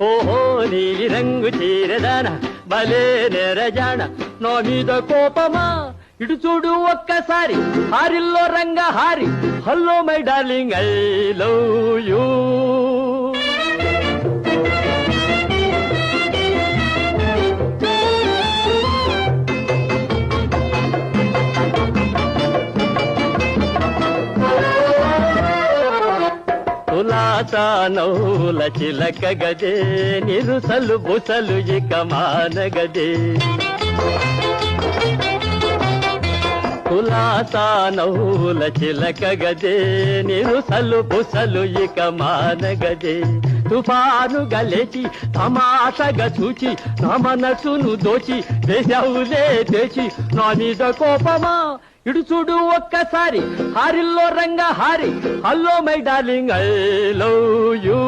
ఓహో నీలి రంగు చీరదాన భలే నెరజాన నా మీద కోపమా? ఇటు చూడు ఒక్కసారి హారిల్లో రంగ హారి hello my darling I love you. కులాసా నౌల చిలక గదే నిరుసలు బుసలు ఇక మానగదే కులాసా నౌల చిలక గదే నిరుసలు బుసలు ఇక మానగదే తుఫాను గలేచి తమాషగా చూచి నా మనసును దోచి దేశవులే తెచి నా మీద కోపమా? ఇడు చూడు ఒక్కసారి హారిల్లో రంగ హారి hello my darling I love you.